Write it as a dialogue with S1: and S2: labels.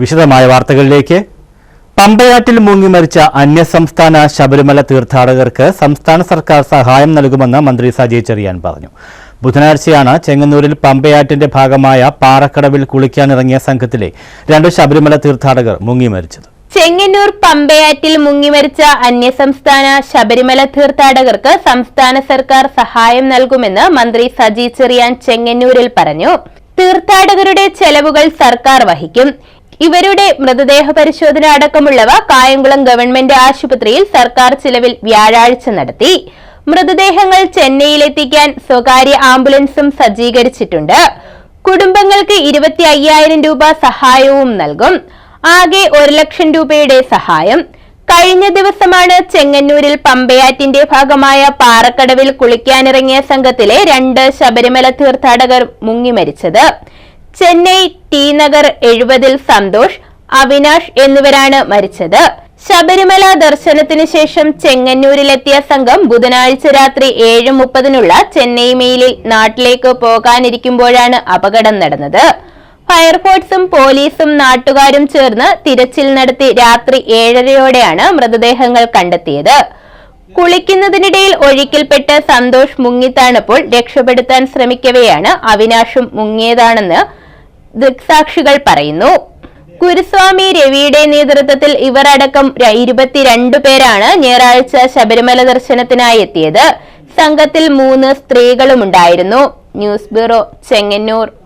S1: വിശദമായ വാർത്തകളിലേക്ക്. പമ്പയാറ്റിൽ മുങ്ങി മരിച്ച അന്യസംസ്ഥാന ശബരിമല തീർത്ഥാടകർക്ക് സംസ്ഥാന സർക്കാർ സഹായം നൽകുമെന്ന് മന്ത്രി സജി ചെറിയാൻ പറഞ്ഞു. ബുധനാഴ്ചയാണ് ചെങ്ങന്നൂരിൽ പമ്പയാറ്റിന്റെ ഭാഗമായ പാറക്കടവിൽ കുളിക്കാനിറങ്ങിയ സംഘത്തിലെ രണ്ട് ശബരിമല തീർത്ഥാടകർ മുങ്ങി മരിച്ചത്.
S2: ചെങ്ങന്നൂർ പമ്പയാറ്റിൽ മുങ്ങിമരിച്ച അന്യസംസ്ഥാന ശബരിമല തീർത്ഥാടകർക്ക് സംസ്ഥാന സർക്കാർ സഹായം നൽകുമെന്ന് മന്ത്രി സജി ചെറിയാൻ ചെങ്ങന്നൂരിൽ പറഞ്ഞു. തീർത്ഥാടകരുടെ ചെലവുകൾ സർക്കാർ വഹിക്കും. ഇവരുടെ മൃതദേഹ പരിശോധന അടക്കമുള്ളവ കായംകുളം ഗവൺമെന്റ് ആശുപത്രിയിൽ സർക്കാർ ചിലവിൽ വ്യാഴാഴ്ച നടത്തി. മൃതദേഹങ്ങൾ ചെന്നൈയിലെത്തിക്കാൻ സ്വകാര്യ ആംബുലൻസും സജ്ജീകരിച്ചിട്ടുണ്ട്. കുടുംബങ്ങൾക്ക് ഇരുപത്തി അയ്യായിരം രൂപ സഹായവും നൽകും. ആകെ ഒരു ലക്ഷം രൂപയുടെ സഹായം. കഴിഞ്ഞ ദിവസമാണ് ചെങ്ങന്നൂരിൽ പമ്പയാറ്റിന്റെ ഭാഗമായ പാറക്കടവിൽ കുളിക്കാനിറങ്ങിയ സംഘത്തിലെ രണ്ട് ശബരിമല തീർത്ഥാടകർ മുങ്ങി മരിച്ചത് ചെന്നൈ ടി നഗർ എഴുപതിൽ സന്തോഷ് അവിനാഷ് എന്നിവരാണ് മരിച്ചത്. ശബരിമല ദർശനത്തിന് ശേഷം ചെങ്ങന്നൂരിലെത്തിയ സംഘം ബുധനാഴ്ച രാത്രി ഏഴ് മുപ്പതിനുള്ള ചെന്നൈ മെയിലിൽ നാട്ടിലേക്ക് പോകാനിരിക്കുമ്പോഴാണ് അപകടം നടന്നത്. ഫയർഫോഴ്സും പോലീസും നാട്ടുകാരും ചേർന്ന് തിരച്ചിൽ നടത്തി രാത്രി ഏഴരയോടെയാണ് മൃതദേഹങ്ങൾ കണ്ടെത്തിയത്. കുളിക്കുന്നതിനിടയിൽ ഒഴുക്കിൽപ്പെട്ട് സന്തോഷ് മുങ്ങിത്താണപ്പോൾ രക്ഷപ്പെടുത്താൻ ശ്രമിക്കവെയാണ് അവിനാഷും മുങ്ങിയതാണെന്ന് ദൃക്സാക്ഷികൾ പറയുന്നു. കുരുസ്വാമി രവിയുടെ നേതൃത്വത്തിൽ ഇവർ അടക്കം ഇരുപത്തിരണ്ട് പേരാണ് ഞായറാഴ്ച ശബരിമല ദർശനത്തിനായി എത്തിയത്. സംഘത്തിൽ മൂന്ന് സ്ത്രീകളുമുണ്ടായിരുന്നു. News bureau Chengannur.